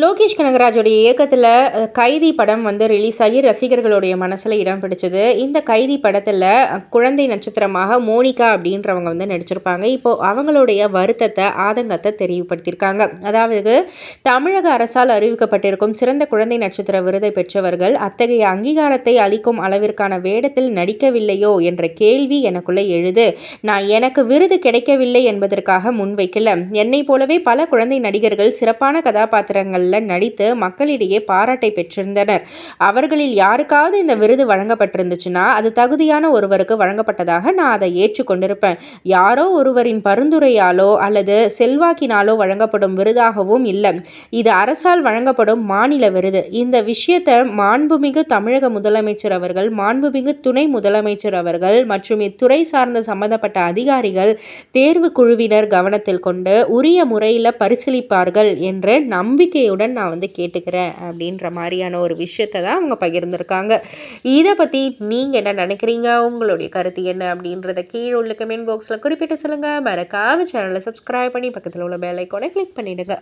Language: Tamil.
லோகேஷ் கனகராஜோடைய இயக்கத்தில் கைதி படம் வந்து ரிலீஸ் ஆகி ரசிகர்களுடைய மனசில் இடம் பிடிச்சது. இந்த கைதி படத்தில் குழந்தை நட்சத்திரமாக மோனிகா அப்படின்றவங்க வந்து நடிச்சிருப்பாங்க. இப்போது அவங்களுடைய வருத்தத்தை ஆதங்கத்தை தெரிவுபடுத்தியிருக்காங்க அதாவது தமிழக அரசால் அறிவிக்கப்பட்டிருக்கும் சிறந்த குழந்தை நட்சத்திர விருதை பெற்றவர்கள் அத்தகைய அங்கீகாரத்தை அளிக்கும் அளவிற்கான வேடத்தில் நடிக்கவில்லையோ என்ற கேள்வி எனக்குள்ளே எழுது. நான் எனக்கு விருது கிடைக்கவில்லை என்பதற்காக முன்வைக்கல. என்னை போலவே பல குழந்தை நடிகர்கள் சிறப்பான கதாபாத்திரங்கள் படங்களில் நடித்து மக்களிடையே பாராட்டை பெற்றிருந்தனர். அவர்களில் யாருக்காவது இந்த விருது வழங்கப்பட்டிருந்துச்சுன்னா அது தகுதியான ஒருவருக்கு வழங்கப்பட்டதாக நான் அதை ஏற்றுக்கொண்டிருப்பேன். யாரோ ஒருவரின் பரிந்துரையாலோ அல்லது செல்வாக்கினாலோ வழங்கப்படும் விருதாகவும் இல்லை. இது அரசால் வழங்கப்படும் மாநில விருது. இந்த விஷயத்தை மாண்புமிகு தமிழக முதலமைச்சர் அவர்கள் மாண்புமிகு துணை முதலமைச்சர் அவர்கள் மற்றும் இத்துறை சார்ந்த சம்பந்தப்பட்ட அதிகாரிகள் தேர்வு குழுவினர் கவனத்தில் கொண்டு உரிய முறையில் பரிசீலிப்பார்கள் என்ற நம்பிக்கை நம்பிக்கையுடன் நான் வந்து கேட்டுக்கிறேன் அப்படின்ற மாதிரியான ஒரு விஷயத்தை தான் அவங்க பகிர்ந்துருக்காங்க. இதை பற்றி நீங்கள் என்ன நினைக்கிறீங்க? உங்களுடைய கருத்து என்ன அப்படின்றத கீழே உள்ள கமெண்ட் பாக்ஸில் குறிப்பிட்டு சொல்லுங்கள் மறக்காம சேனலை சப்ஸ்கிரைப் பண்ணி பக்கத்தில் உள்ள பெல் ஐக்கோனை கிளிக் பண்ணிவிடுங்க